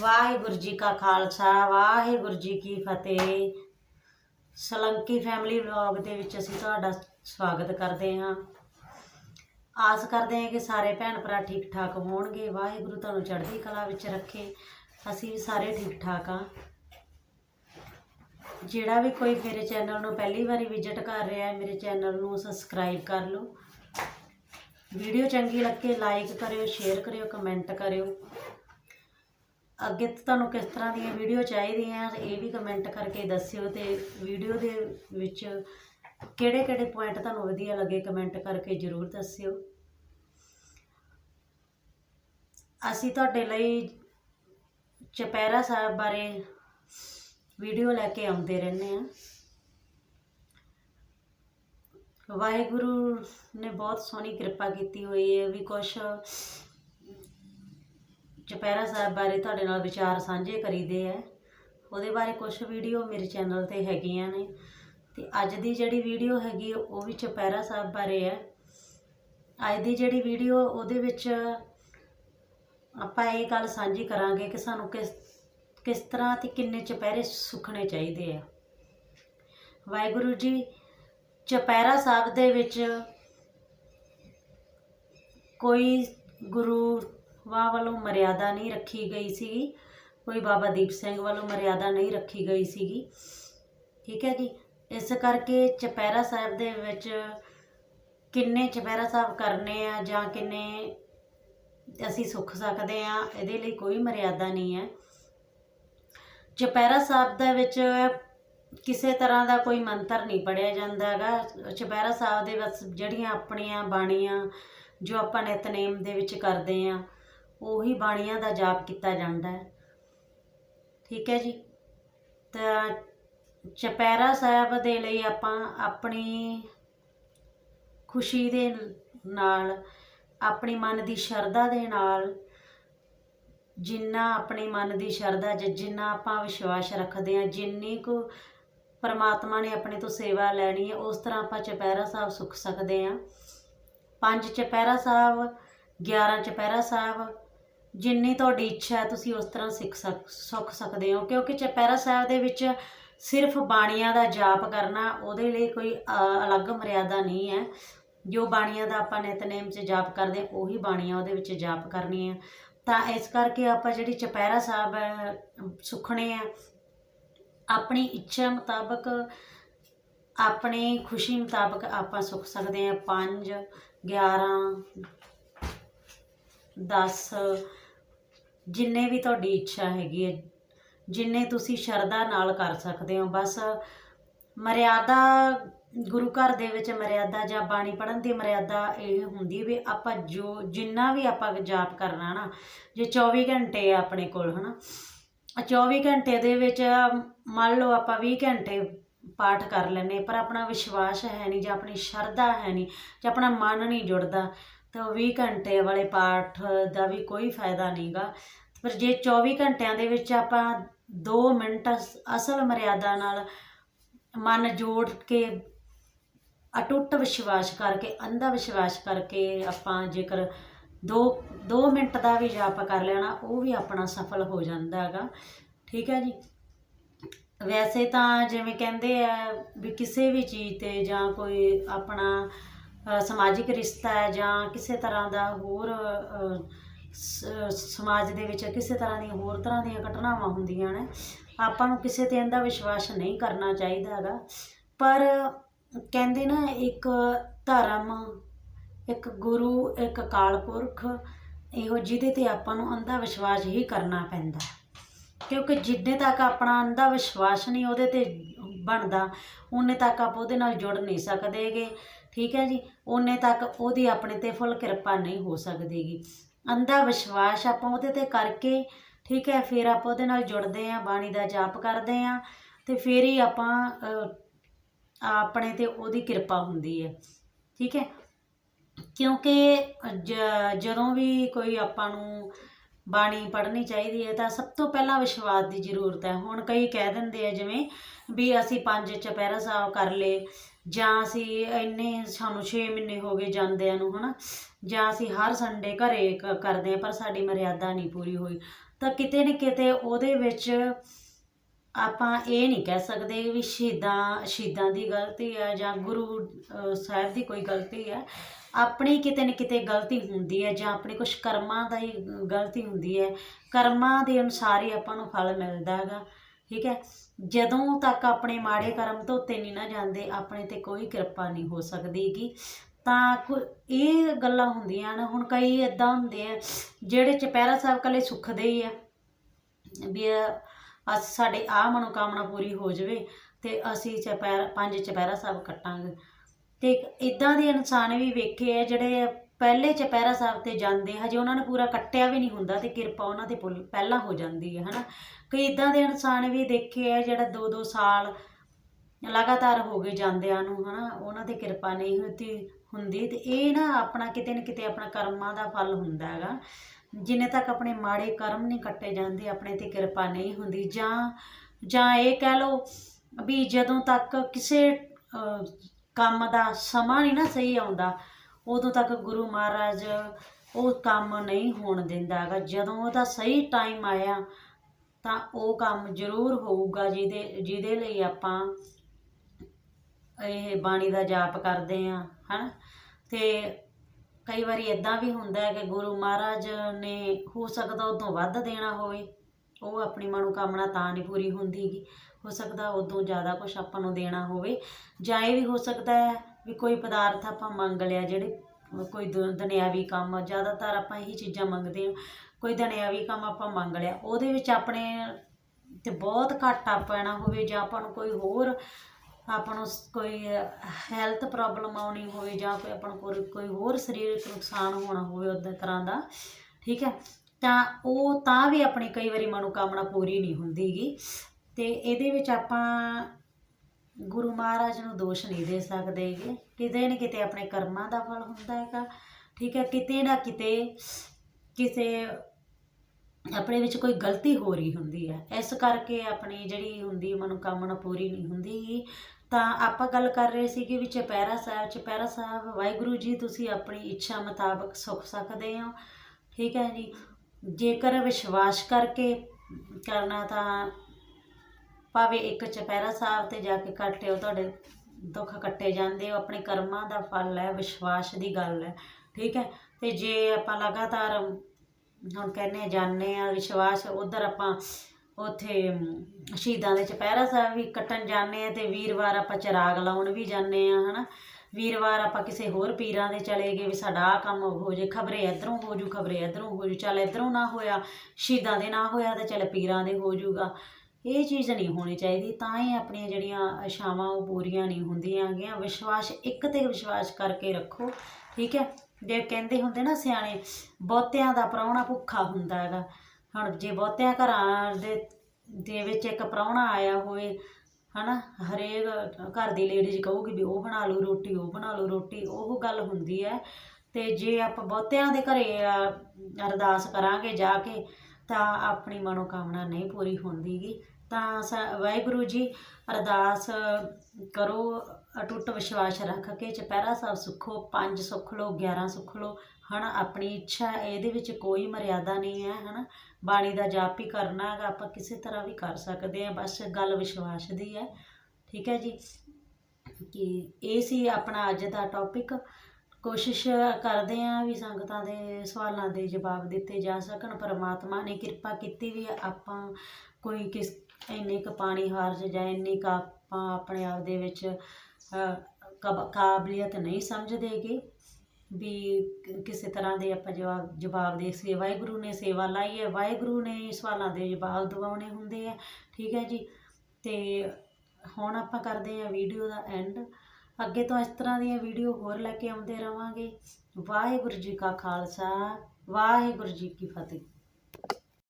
ਵਾਹਿਗੁਰੂ ਜੀ ਕਾ ਖਾਲਸਾ, ਵਾਹਿਗੁਰੂ ਜੀ ਕੀ ਫਤਿਹ। ਸਲੰਕੀ family vlog ਦੇ ਵਿੱਚ ਅਸੀਂ ਤੁਹਾਡਾ ਸਵਾਗਤ ਕਰਦੇ ਹਾਂ। ਆਸ ਕਰਦੇ ਹਾਂ ਕਿ ਸਾਰੇ ਭੈਣ ਭਰਾ ਠੀਕ ਠਾਕ ਹੋਣਗੇ, ਵਾਹਿਗੁਰੂ ਤੁਹਾਨੂੰ ਚੜ੍ਹਦੀ ਕਲਾ ਵਿੱਚ ਰੱਖੇ। ਅਸੀਂ ਵੀ ਸਾਰੇ ਠੀਕ ਠਾਕ ਹਾਂ। ਜਿਹੜਾ ਵੀ ਕੋਈ ਮੇਰੇ ਚੈਨਲ ਨੂੰ ਪਹਿਲੀ ਵਾਰੀ ਵਿਜ਼ਿਟ ਕਰ ਰਿਹਾ ਹੈ, ਮੇਰੇ ਚੈਨਲ ਨੂੰ ਸਬਸਕ੍ਰਾਈਬ ਕਰ ਲਓ। ਵੀਡੀਓ ਚੰਗੀ ਲੱਗੇ, ਲਾਈਕ ਕਰਿਓ, ਸ਼ੇਅਰ ਕਰਿਓ, ਕਮੈਂਟ ਕਰਿਓ। ਅੱਗੇ ਤੁਹਾਨੂੰ ਕਿਸ ਤਰ੍ਹਾਂ ਦੀਆਂ ਵੀਡੀਓ ਚਾਹੀਦੀਆਂ, ਇਹ ਵੀ ਕਮੈਂਟ ਕਰਕੇ ਦੱਸਿਓ ਤੇ ਵੀਡੀਓ ਦੇ ਵਿੱਚ ਕਿਹੜੇ ਕਿਹੜੇ ਪੁਆਇੰਟ ਤੁਹਾਨੂੰ ਵਧੀਆ ਲੱਗੇ ਕਮੈਂਟ ਕਰਕੇ ਜ਼ਰੂਰ ਦੱਸਿਓ। ਅਸੀਂ ਤੁਹਾਡੇ ਲਈ ਚਪੈਰਾ ਸਾਹਿਬ ਬਾਰੇ ਵੀਡੀਓ ਲੈ ਕੇ ਆਉਂਦੇ ਰਹਿੰਦੇ ਆ ਵਾਹਿਗੁਰੂ ਨੇ ਬਹੁਤ ਸੋਹਣੀ ਕਿਰਪਾ ਕੀਤੀ ਹੋਈ ਹੈ ਵੀ ਕੁਛ ਚੁਪਹਿਰਾ ਸਾਹਿਬ ਬਾਰੇ ਤੁਹਾਡੇ ਨਾਲ ਵਿਚਾਰ ਸਾਂਝੇ ਕਰੀਦੇ ਆ। ਉਹਦੇ ਬਾਰੇ ਕੁਝ ਵੀਡੀਓ ਮੇਰੇ ਚੈਨਲ ਤੇ ਹੈਗੀਆਂ ਨੇ। ਤੇ ਅੱਜ ਦੀ ਜਿਹੜੀ ਵੀਡੀਓ ਹੈਗੀ ਉਹ ਵੀ ਚੁਪਹਿਰਾ ਸਾਹਿਬ ਬਾਰੇ ਹੈ ਅੱਜ ਦੀ ਜਿਹੜੀ ਵੀਡੀਓ, ਉਹਦੇ ਵਿੱਚ ਆਪਾਂ ਇਹ ਗੱਲ ਸਾਂਝੀ ਕਰਾਂਗੇ ਕਿ ਸਾਨੂੰ ਕਿਸ ਕਿਸ ਤਰ੍ਹਾਂ ਤੇ ਕਿੰਨੇ ਚੁਪਹਿਰੇ ਸੁਖਣੇ ਚਾਹੀਦੇ ਆ। ਵਾਹਿਗੁਰੂ ਜੀ, ਚੁਪਹਿਰਾ ਸਾਹਿਬ ਦੇ ਵਿੱਚ ਕੋਈ ਗੁਰੂ ਵਾਹ ਵੱਲੋਂ ਮਰਿਆਦਾ ਨਹੀਂ ਰੱਖੀ ਗਈ ਸੀਗੀ। ਕੋਈ ਬਾਬਾ ਦੀਪ ਸਿੰਘ ਵੱਲੋਂ ਮਰਿਆਦਾ ਨਹੀਂ ਰੱਖੀ ਗਈ ਸੀਗੀ। ਠੀਕ ਹੈ ਜੀ। ਇਸ ਕਰਕੇ ਚੁਪਹਿਰਾ ਸਾਹਿਬ ਦੇ ਵਿੱਚ ਕਿੰਨੇ ਚੁਪਹਿਰਾ ਸਾਹਿਬ ਕਰਨੇ ਆ ਜਾਂ ਕਿੰਨੇ ਅਸੀਂ ਸੁੱਖ ਸਕਦੇ ਆ, ਇਹਦੇ ਲਈ ਕੋਈ ਮਰਿਆਦਾ ਨਹੀਂ ਹੈ। ਚੁਪਹਿਰਾ ਸਾਹਿਬ ਦੇ ਵਿੱਚ ਕਿਸੇ ਤਰ੍ਹਾਂ ਦਾ ਕੋਈ ਮੰਤਰ ਨਹੀਂ ਪੜਿਆ ਜਾਂਦਾ ਹੈਗਾ। ਚੁਪਹਿਰਾ ਸਾਹਿਬ ਦੇ ਵਿੱਚ ਜਿਹੜੀਆਂ ਆਪਣੀਆਂ ਬਾਣੀਆਂ ਜੋ ਆਪਾਂ ਨਿਤਨੇਮ ਦੇ ਵਿੱਚ ਕਰਦੇ ਆ ਉਹੀ ਬਾਣੀਆਂ ਦਾ ਜਾਪ ਕੀਤਾ ਜਾਂਦਾ ਹੈ। ਠੀਕ ਹੈ ਜੀ। ਤਾਂ ਚੁਪਹਿਰਾ ਸਾਹਿਬ ਦੇ ਲਈ ਆਪਾਂ ਆਪਣੀ ਖੁਸ਼ੀ ਦੇ ਨਾਲ, ਆਪਣੀ ਮਨ ਦੀ ਸ਼ਰਧਾ ਦੇ ਨਾਲ ਜਿੰਨਾ ਆਪਣੇ ਮਨ ਦੀ ਸ਼ਰਧਾ ਜ ਜਿੰਨਾ ਆਪਾਂ ਵਿਸ਼ਵਾਸ ਰੱਖਦੇ ਹਾਂ, ਜਿੰਨੀ ਕੁ ਪਰਮਾਤਮਾ ਨੇ ਆਪਣੇ ਤੋਂ ਸੇਵਾ ਲੈਣੀ ਹੈ, ਉਸ ਤਰ੍ਹਾਂ ਆਪਾਂ ਚੁਪਹਿਰਾ ਸਾਹਿਬ ਸੁਖ ਸਕਦੇ ਹਾਂ। ਪੰਜ ਚੁਪਹਿਰਾ ਸਾਹਿਬ 11 ਚੁਪਹਿਰਾ ਸਾਹਿਬ ਜਿੰਨੀ ਤੁਹਾਡੀ ਇੱਛਾ ਹੈ ਤੁਸੀਂ ਉਸ ਤਰ੍ਹਾਂ ਸਿੱਖ ਸਕ ਸੁੱਖ ਸਕਦੇ ਹੋ। ਕਿਉਂਕਿ ਚੁਪਹਿਰਾ ਸਾਹਿਬ ਦੇ ਵਿੱਚ ਸਿਰਫ ਬਾਣੀਆਂ ਦਾ ਜਾਪ ਕਰਨਾ ਉਹਦੇ ਲਈ ਕੋਈ ਅਲੱਗ ਮਰਿਆਦਾ ਨਹੀਂ ਹੈ। ਜੋ ਬਾਣੀਆਂ ਦਾ ਆਪਾਂ ਨਿਤਨੇਮ 'ਚ ਜਾਪ ਕਰਦੇ ਹਾਂ, ਉਹੀ ਬਾਣੀਆਂ ਉਹਦੇ ਵਿੱਚ ਜਾਪ ਕਰਨੀ ਹੈ ਤਾਂ ਇਸ ਕਰਕੇ ਆਪਾਂ ਜਿਹੜੀ ਚੁਪਹਿਰਾ ਸਾਹਿਬ ਹੈ ਸੁਖਣੇ ਆ ਆਪਣੀ ਇੱਛਾ ਮੁਤਾਬਕ ਆਪਣੀ ਖੁਸ਼ੀ ਮੁਤਾਬਕ ਆਪਾਂ ਸੁਖ ਸਕਦੇ ਹਾਂ। 5 11 10 ਜਿੰਨੇ ਵੀ ਤੁਹਾਡੀ ਇੱਛਾ ਹੈਗੀ ਹੈ, ਜਿੰਨੇ ਤੁਸੀਂ ਸ਼ਰਧਾ ਨਾਲ ਕਰ ਸਕਦੇ ਹੋ, ਬਸ ਮਰਿਆਦਾ, ਗੁਰੂ ਘਰ ਦੇ ਵਿੱਚ ਮਰਿਆਦਾ ਜਾਂ ਬਾਣੀ ਪੜ੍ਹਨ ਦੀ ਮਰਿਆਦਾ ਇਹ ਹੁੰਦੀ ਵੀ ਆਪਾਂ ਜੋ, ਜਿੰਨਾ ਵੀ ਆਪਾਂ ਜਾਪ ਕਰਨਾ ਨਾ, ਜੇ 24 ਘੰਟੇ ਆ ਆਪਣੇ ਕੋਲ, ਹਨਾ 24 ਘੰਟੇ ਦੇ ਵਿੱਚ ਮੰਨ ਲਓ ਆਪਾਂ 20 ਘੰਟੇ ਪਾਠ ਕਰ ਲੈਨੇ ਪਰ ਆਪਣਾ ਵਿਸ਼ਵਾਸ ਹੈ ਨਹੀਂ ਜਾਂ ਆਪਣੀ ਸ਼ਰਧਾ ਹੈ ਨਹੀਂ ਜਾਂ ਆਪਣਾ ਮਨ ਨਹੀਂ ਜੁੜਦਾ ਤਾਂ ਉਹ 20 ਘੰਟੇ ਵਾਲੇ ਪਾਠ ਦਾ ਵੀ ਕੋਈ ਫਾਇਦਾ ਨਹੀਂਗਾ। ਪਰ ਜੇ 24 ਘੰਟਿਆਂ ਦੇ ਵਿੱਚ ਆਪਾਂ 2 ਮਿੰਟ ਅਸਲ ਮਰਿਆਦਾ ਨਾਲ ਮਨ ਜੋੜ ਕੇ ਅਟੁੱਟ ਵਿਸ਼ਵਾਸ ਕਰਕੇ, ਅੰਧਾ ਵਿਸ਼ਵਾਸ ਕਰਕੇ ਆਪਾਂ ਜੇਕਰ 2 2 ਮਿੰਟ ਦਾ ਵੀ ਜਾਪ ਕਰ ਲੈਣਾ, ਉਹ ਵੀ ਆਪਣਾ ਸਫਲ ਹੋ ਜਾਂਦਾ ਹੈਗਾ। ਠੀਕ ਹੈ ਜੀ? ਵੈਸੇ ਤਾਂ ਜਿਵੇਂ ਕਹਿੰਦੇ ਆ ਵੀ ਕਿਸੇ ਵੀ ਚੀਜ਼ ਤੇ ਜਾਂ ਕੋਈ ਆਪਣਾ ਸਮਾਜਿਕ ਰਿਸ਼ਤਾ ਹੈ ਜਾਂ ਕਿਸੇ ਤਰ੍ਹਾਂ ਦਾ ਹੋਰ ਸ- ਸਮਾਜ ਦੇ ਵਿੱਚ ਕਿਸੇ ਤਰ੍ਹਾਂ ਦੀਆਂ ਹੋਰ ਤਰ੍ਹਾਂ ਦੀਆਂ ਘਟਨਾਵਾਂ ਹੁੰਦੀਆਂ ਨੇ, ਆਪਾਂ ਨੂੰ ਕਿਸੇ ਤੇ ਇਹਦਾ ਵਿਸ਼ਵਾਸ ਨਹੀਂ ਕਰਨਾ ਚਾਹੀਦਾ ਹੈਗਾ। ਪਰ ਕਹਿੰਦੇ ਨਾ ਇੱਕ ਧਰਮ, ਇੱਕ ਗੁਰੂ, ਇੱਕ ਅਕਾਲ ਪੁਰਖ, ਇਹੋ ਜਿਹਦੇ ਤੇ ਆਪਾਂ ਨੂੰ ਅੰਧਾ ਵਿਸ਼ਵਾਸ ਹੀ ਕਰਨਾ ਪੈਂਦਾ। ਕਿਉਂਕਿ ਜਿੱਦੇ ਤੱਕ ਆਪਣਾ ਅੰਧਾ ਵਿਸ਼ਵਾਸ ਨਹੀਂ ਉਹਦੇ ਤੇ ਬਣਦਾ ਉਨੇ ਤੱਕ ਆਪਾਂ ਉਹਦੇ ਨਾਲ ਜੁੜ ਨਹੀਂ ਸਕਦੇਗੇ ਠੀਕ ਹੈ ਜੀ? ਉਨੇ ਤੱਕ ਉਹਦੀ ਆਪਣੇ ਤੇ ਫੁੱਲ ਕਿਰਪਾ ਨਹੀਂ ਹੋ ਸਕਦੀਗੀ। ਅੰਧਾ ਵਿਸ਼ਵਾਸ ਆਪਾਂ ਉਹਦੇ ਤੇ ਕਰਕੇ, ਠੀਕ ਹੈ, ਫਿਰ ਆਪਾਂ ਉਹਦੇ ਨਾਲ ਜੁੜਦੇ ਆਂ ਬਾਣੀ ਦਾ ਜਾਪ ਕਰਦੇ ਆਂ ਤੇ ਫਿਰ ਹੀ ਆਪਾਂ ਆਪਣੇ ਤੇ ਉਹਦੀ ਕਿਰਪਾ ਹੁੰਦੀ ਹੈ। ਠੀਕ ਹੈ? ਕਿਉਂਕਿ ਜ- ਜਦੋਂ ਵੀ ਕੋਈ ਆਪਾਂ ਨੂੰ ਬਾਣੀ ਪੜ੍ਹਨੀ ਚਾਹੀਦੀ ਹੈ ਤਾਂ ਸਭ ਤੋਂ ਪਹਿਲਾਂ ਵਿਸ਼ਵਾਸ ਦੀ ਜ਼ਰੂਰਤ ਹੈ। ਹੁਣ ਕਈ ਕਹਿ ਦਿੰਦੇ ਆ ਜਿਵੇਂ ਵੀ ਅਸੀਂ ਪੰਜ ਚਪਹਿਰਾ ਸਾਹਿਬ ਕਰ ਲਏ ਜਾਂ ਅਸੀਂ ਇੰਨੇ ਸਾਨੂੰ 6 ਮਹੀਨੇ ਹੋ ਗਏ ਜਾਂਦਿਆਂ ਨੂੰ ਹਨਾ? ਜਾਂ ਅਸੀਂ ਹਰ ਸੰਡੇ ਘਰੇ ਕ- ਕਰਦੇ ਆ ਪਰ ਸਾਡੀ ਮਰਿਆਦਾ ਨਹੀਂ ਪੂਰੀ ਹੋਈ। ਤਾਂ ਕਿਤੇ ਨਾ ਕਿਤੇ ਉਹਦੇ ਵਿੱਚ ਆਪਾਂ ਇਹ ਨਹੀਂ ਕਹਿ ਸਕਦੇ ਵੀ ਸ਼ਹੀਦਾਂ ਸ਼ਹੀਦਾਂ ਦੀ ਗਲਤੀ ਹੈ ਜਾਂ ਗੁਰੂ ਅਹ, ਸਾਹਿਬ ਦੀ ਕੋਈ ਗਲਤੀ ਹੈ। ਆਪਣੀ ਕਿਤੇ ਨਾ ਕਿਤੇ ਗਲਤੀ ਹੁੰਦੀ ਹੈ ਜਾਂ ਆਪਣੇ ਕੁਝ ਕਰਮਾਂ ਦਾ ਹੀ ਗਲਤੀ ਹੁੰਦੀ ਹੈ। ਕਰਮਾਂ ਦੇ ਅਨੁਸਾਰ ਹੀ ਆਪਾਂ ਨੂੰ ਫਲ ਮਿਲਦਾ ਹੈਗਾ। ਠੀਕ ਹੈ? ਜਦੋਂ ਤੱਕ ਆਪਣੇ ਮਾੜੇ ਕਰਮ ਧੋਤੇ ਨਹੀਂ ਨਾ ਜਾਂਦੇ, ਆਪਣੇ ਤੇ ਕੋਈ ਕਿਰਪਾ ਨਹੀਂ ਹੋ ਸਕਦੀ ਕਿ ਤਾਂ ਕੁ- ਇਹ ਗੱਲਾਂ ਹੁੰਦੀਆਂ ਨੇ ਹੁਣ ਕਈ ਇਦਾਂ ਹੁੰਦੇ ਆ, ਜਿਹੜੇ ਚੁਪਹਿਰਾ ਸਾਹਿਬ ਕੱਲੇ ਸੁੱਖਦੇ ਹੀ ਆ, ਵੀ ਅਸ, ਸਾਡੇ ਆ ਮਨੋਕਾਮਨਾ ਪੂਰੀ ਹੋ ਜਾਵੇ ਤੇ ਅਸੀਂ ਚਪੈਰਾ ਪੰਜ ਚੁਪਹਿਰਾ ਸਾਹਿਬ ਕੱਟਾਂਗੇ। ਤੇ ਇਦਾਂ ਦੇ ਇਨਸਾਨ ਵੀ ਵੇਖੇ ਆ, ਜਿਹੜੇ ਪਹਿਲੇ ਚੁਪਹਿਰਾ ਸਾਹਿਬ ਤੇ ਜਾਂਦੇ, ਹਜੇ ਉਹਨਾਂ ਨੇ ਪੂਰਾ ਕੱਟਿਆ ਵੀ ਨਹੀਂ ਹੁੰਦਾ ਤੇ ਕਿਰਪਾ ਉਹਨਾਂ ਤੇ ਪੁਲ- ਪਹਿਲਾਂ ਹੋ ਜਾਂਦੀ ਹੈ, ਹਨਾ? ਕਈ ਇਦਾਂ ਦੇ ਇਨਸਾਨ ਵੀ ਦੇਖੇ ਆ ਜਿਹੜਾ 2-2 ਸਾਲ ਲਗਾਤਾਰ ਹੋ ਗਏ ਜਾਂਦਿਆਂ ਨੂੰ, ਹਨਾ? ਉਹਨਾਂ ਤੇ ਕਿਰਪਾ ਨਹੀਂ ਹੁੰਦੀ ਹੁੰਦੀ ਤੇ ਇਹ ਨਾ ਆਪਣਾ ਕਿਤੇ ਨਾ ਕਿਤੇ ਆਪਣਾ ਕਰਮਾਂ ਦਾ ਫਲ ਹੁੰਦਾ ਹੈਗਾ। ਜਿੰਨੇ ਤੱਕ ਆਪਣੇ ਮਾੜੇ ਕਰਮ ਨਹੀਂ ਕੱਟੇ ਜਾਂਦੇ, ਆਪਣੇ ਤੇ ਕਿਰਪਾ ਨਹੀਂ ਹੁੰਦੀ। ਜਾਂ ਜਾਂ ਇਹ ਕਹਿ ਲਓ ਵੀ ਜਦੋਂ ਤੱਕ ਕਿਸੇ ਕੰਮ ਦਾ ਸਮਾਂ ਨਹੀਂ ਨਾ ਸਹੀ ਆਉਂਦਾ ਉਦੋਂ ਤੱਕ ਗੁਰੂ ਮਹਾਰਾਜ ਉਹ ਕੰਮ ਨਹੀਂ ਹੋਣ ਦਿੰਦਾ ਹੈਗਾ। ਜਦੋਂ ਉਹਦਾ ਸਹੀ ਟਾਈਮ ਆਇਆ, ਤਾਂ ਉਹ ਕੰਮ ਜ਼ਰੂਰ ਹੋਊਗਾ ਜਿਹਦੇ ਜਿਹਦੇ ਲਈ ਆਪਾਂ ਇਹ ਬਾਣੀ ਦਾ ਜਾਪ ਕਰਦੇ ਆ ਹਨ? ਤੇ ਕਈ ਵਾਰੀ ਇਦਾਂ ਵੀ ਹੁੰਦਾ ਹੈ ਕਿ ਗੁਰੂ ਮਹਾਰਾਜ ਨੇ ਹੋ ਸਕਦਾ ਉਦੋਂ ਵੱਧ ਦੇਣਾ ਹੋਵੇ। ਉਹ ਆਪਣੀ ਮਨੋਕਾਮਨਾ ਤਾਂ ਨਹੀਂ ਪੂਰੀ ਹੁੰਦੀਗੀ ਹੋ ਸਕਦਾ ਉਦੋਂ ਜ਼ਿਆਦਾ ਕੁਝ ਆਪਾਂ ਨੂੰ ਦੇਣਾ ਹੋਵੇ। ਜਾਂ ਇਹ ਵੀ ਹੋ ਸਕਦਾ ਹੈ ਵੀ ਕੋਈ ਪਦਾਰਥ ਆਪਾਂ ਮੰਗ ਲਿਆ, ਜਿਹੜੇ ਕੋਈ ਦੁ- ਦੁਨਿਆਵੀ ਕੰਮ, ਜ਼ਿਆਦਾਤਰ ਆਪਾਂ ਇਹੀ ਚੀਜ਼ਾਂ ਮੰਗਦੇ ਹਾਂ। ਕੋਈ ਦੁਨਿਆਵੀ ਕੰਮ ਆਪਾਂ ਮੰਗ ਲਿਆ, ਉਹਦੇ ਵਿੱਚ ਆਪਣੇ ਤੇ ਬਹੁਤ ਘਾਟਾ ਪੈਣਾ ਹੋਵੇ ਜਾਂ ਆਪਾਂ ਨੂੰ ਕੋਈ ਹੋਰ, ਆਪਾਂ ਨੂੰ ਕੋਈ ਹੈਲਥ ਪ੍ਰੋਬਲਮ ਆਉਣੀ ਹੋਵੇ ਜਾਂ ਕੋਈ ਆਪਾਂ ਨੂੰ ਕੋਈ ਕੋਈ ਹੋਰ ਸਰੀਰਕ ਨੁਕਸਾਨ ਹੋਣਾ ਹੋਵੇ ਉਦਾਂ ਤਰ੍ਹਾਂ ਦਾ, ਠੀਕ ਹੈ? ਤਾਂ ਉਹ ਤਾਂ ਵੀ ਆਪਣੀ ਕਈ ਵਾਰੀ ਮਨੋਕਾਮਨਾ ਪੂਰੀ ਨਹੀਂ ਹੁੰਦੀਗੀ ਤੇ ਇਹਦੇ ਵਿੱਚ ਆਪਾਂ ਗੁਰੂ ਮਹਾਰਾਜ ਨੂੰ ਦੋਸ਼ ਨਹੀਂ ਦੇ ਸਕਦੇ ਗੇ ਕਿਤੇ ਨਾ ਕਿਤੇ ਆਪਣੇ ਕਰਮਾਂ ਦਾ ਫਲ ਹੁੰਦਾ ਹੈਗਾ। ਠੀਕ ਹੈ, ਕਿਤੇ ਨਾ ਕਿਤੇ ਕਿਸੇ ਆਪਣੇ ਵਿੱਚ ਕੋਈ ਗਲਤੀ ਹੋ ਰਹੀ ਹੁੰਦੀ ਹੈ। ਇਸ ਕਰਕੇ ਆਪਣੀ ਜਿਹੜੀ ਹੁੰਦੀ ਮਨੋਕਾਮਨਾ ਪੂਰੀ ਨਹੀਂ ਹੁੰਦੀ ਤਾਂ ਆਪਾਂ ਗੱਲ ਕਰ ਰਹੇ ਸੀ ਕਿ ਵੀ ਚੁਪਹਿਰਾ ਸਾਹਿਬ ਚੁਪਹਿਰਾ ਸਾਹਿਬ, ਵਾਹਿਗੁਰੂ ਜੀ, ਤੁਸੀਂ ਆਪਣੀ ਇੱਛਾ ਮੁਤਾਬਕ ਸੁਖ ਸਕਦੇ ਹੋ। ਠੀਕ ਹੈ ਜੀ। ਜੇਕਰ ਵਿਸ਼ਵਾਸ ਕਰਕੇ ਕਰਨਾ ਤਾਂ ਭਾਵੇਂ ਇੱਕ ਚੁਪਹਿਰਾ ਸਾਹਿਬ ਤੇ ਜਾ ਕੇ ਕੱਟਿਓ ਤੁਹਾਡੇ ਦੁੱਖ ਕੱਟੇ ਜਾਂਦੇ ਹੋ ਆਪਣੇ ਕਰਮਾਂ ਦਾ ਫਲ ਹੈ, ਵਿਸ਼ਵਾਸ ਦੀ ਗੱਲ ਹੈ, ਠੀਕ ਹੈ? ਤੇ ਜੇ ਆਪਾਂ ਲਗਾਤਾਰ ਹੁਣ ਕਹਿੰਦੇ ਆ, ਜਾਂਦੇ ਆ, ਵਿਸ਼ਵਾਸ, ਉਧਰ ਆਪਾਂ ਉੱਥੇ ਸ਼ਹੀਦਾਂ ਦੇ ਚੁਪਹਿਰਾ ਸਾਹਿਬ ਵੀ ਕੱਟਣ ਜਾਂਦੇ ਆ ਤੇ ਵੀਰਵਾਰ ਆਪਾਂ ਚਿਰਾਗ ਲਾਉਣ ਵੀ ਜਾਂਦੇ ਆ, ਹਨਾ? ਵੀਰਵਾਰ ਆਪਾਂ ਕਿਸੇ ਹੋਰ ਪੀਰਾਂ ਦੇ ਚਲੇ ਗਏ ਵੀ ਸਾਡਾ ਆਹ ਕੰਮ ਹੋ ਜੇ, ਖਬਰੇ ਇਧਰੋਂ ਹੋ ਜੂ, ਖਬਰੇ ਇਧਰੋਂ ਹੋ ਜੂ, ਚੱਲ ਇਧਰੋਂ ਨਾ ਹੋਇਆ, ਸ਼ਹੀਦਾਂ ਦੇ ਨਾ ਹੋਇਆ ਤਾਂ ਚੱਲ ਪੀਰਾਂ ਦੇ ਹੋ ਜੂਗਾ। ਇਹ ਚੀਜ਼ ਨਹੀਂ ਹੋਣੀ ਚਾਹੀਦੀ, ਤਾਂ ਹੀ ਆਪਣੀਆਂ ਜਿਹੜੀਆਂ ਆਸ਼ਾਵਾਂ ਉਹ ਪੂਰੀਆਂ ਨਹੀਂ ਹੁੰਦੀਆਂ ਹੈਗੀਆਂ। ਵਿਸ਼ਵਾਸ, ਇੱਕ ਤੇ ਵਿਸ਼ਵਾਸ ਕਰਕੇ ਰੱਖੋ, ਠੀਕ ਹੈ? ਜੇ ਕਹਿੰਦੇ ਹੁੰਦੇ ਨਾ ਸਿਆਣੇ, ਬਹੁਤਿਆਂ ਦਾ ਪ੍ਰਾਹੁਣਾ ਭੁੱਖਾ ਹੁੰਦਾ ਹੈਗਾ। ਹੁਣ ਜੇ ਬਹੁਤਿਆਂ ਘਰਾਂ ਦੇ ਦੇ ਵਿੱਚ ਇੱਕ ਪ੍ਰਾਹੁਣਾ ਆਇਆ ਹੋਵੇ, ਹਨਾ, ਹਰੇਕ ਘਰ ਦੀ ਲੇਡੀਜ਼ ਕਹੂਗੀ ਵੀ ਉਹ ਬਣਾ ਲਓ ਰੋਟੀ, ਉਹ ਬਣਾ ਲਓ ਰੋਟੀ, ਉਹ ਗੱਲ ਹੁੰਦੀ ਹੈ। ਤੇ ਜੇ ਆਪਾਂ ਬਹੁਤਿਆਂ ਦੇ ਘਰੇ ਅਰਦਾਸ ਕਰਾਂਗੇ ਜਾ ਕੇ ਤਾਂ ਆਪਣੀ ਮਨੋਕਾਮਨਾ ਨਹੀਂ ਪੂਰੀ ਹੁੰਦੀਗੀ। ਤਾਂ ਸ- ਵਾਹਿਗੁਰੂ ਜੀ, ਅਰਦਾਸ ਕਰੋ, ਅਟੁੱਟ ਵਿਸ਼ਵਾਸ ਰੱਖ ਕੇ ਚੁਪਹਿਰਾ ਸਾਹਿਬ ਸੁੱਖੋ, ਪੰਜ ਸੁੱਖ ਲਓ 11 ਸੁੱਖ ਲਓ। ਹਨਾ, ਆਪਣੀ ਇੱਛਾ, ਇਹਦੇ ਵਿੱਚ ਕੋਈ ਮਰਿਆਦਾ ਨਹੀਂ ਹੈ, ਹਨਾ। ਬਾਣੀ ਦਾ ਜਾਪ ਹੀ ਕਰਨਾ ਹੈਗਾ, ਆਪਾਂ ਕਿਸੇ ਤਰ੍ਹਾਂ ਵੀ ਕਰ ਸਕਦੇ ਆ ਬਸ ਗੱਲ ਵਿਸ਼ਵਾਸ ਦੀ ਹੈ। ਠੀਕ ਹੈ ਜੀ? ਕਿ ਇਹ ਸੀ ਆਪਣਾ ਅੱਜ ਦਾ ਟੌਪਿਕ ਕੋਸ਼ਿਸ਼ ਕਰਦੇ ਹਾਂ ਵੀ ਸੰਗਤਾਂ ਦੇ ਸਵਾਲਾਂ ਦੇ ਜਵਾਬ ਦਿੱਤੇ ਜਾ ਸਕਣ, ਪਰਮਾਤਮਾ ਨੇ ਕਿਰਪਾ ਕੀਤੀ ਵੀ ਆਪਾਂ ਕੋਈ ਕਿਸ, ਇੰਨੇ ਕੁ ਪਾਣੀ ਹਾਰਜ ਜਾਂ ਇੰਨੀ ਕੁ ਆਪਾਂ ਆਪਣੇ ਆਪ ਦੇ ਵਿੱਚ ਕਬ- ਕਾਬਲੀਅਤ ਨਹੀਂ ਸਮਝਦੇਗੇ ਵੀ ਕਿਸੇ ਤਰ੍ਹਾਂ ਦੇ ਆਪਾਂ ਜਵਾਬ ਜਵਾਬ ਦੇ ਸੇ, ਵਾਹਿਗੁਰੂ ਨੇ ਸੇਵਾ ਲਾਈ ਹੈ, ਵਾਹਿਗੁਰੂ ਨੇ ਸਵਾਲਾਂ ਦੇ ਜਵਾਬ ਦਿਵਾਉਣੇ ਹੁੰਦੇ ਆ, ਠੀਕ ਹੈ ਜੀ। ਤੇ ਹੁਣ ਆਪਾਂ ਕਰਦੇ ਆ ਵੀਡੀਓ ਦਾ ਐਂਡ ਅੱਗੇ ਤੋਂ ਇਸ ਤਰ੍ਹਾਂ ਦੀਆਂ ਵੀਡੀਓ ਹੋਰ ਲੈ ਕੇ ਆਉਂਦੇ ਰਵਾਂਗੇ। ਵਾਹਿਗੁਰੂ ਜੀ ਕਾ ਖਾਲਸਾ, ਵਾਹਿਗੁਰੂ ਜੀ ਕੀ ਫਤਿਹ।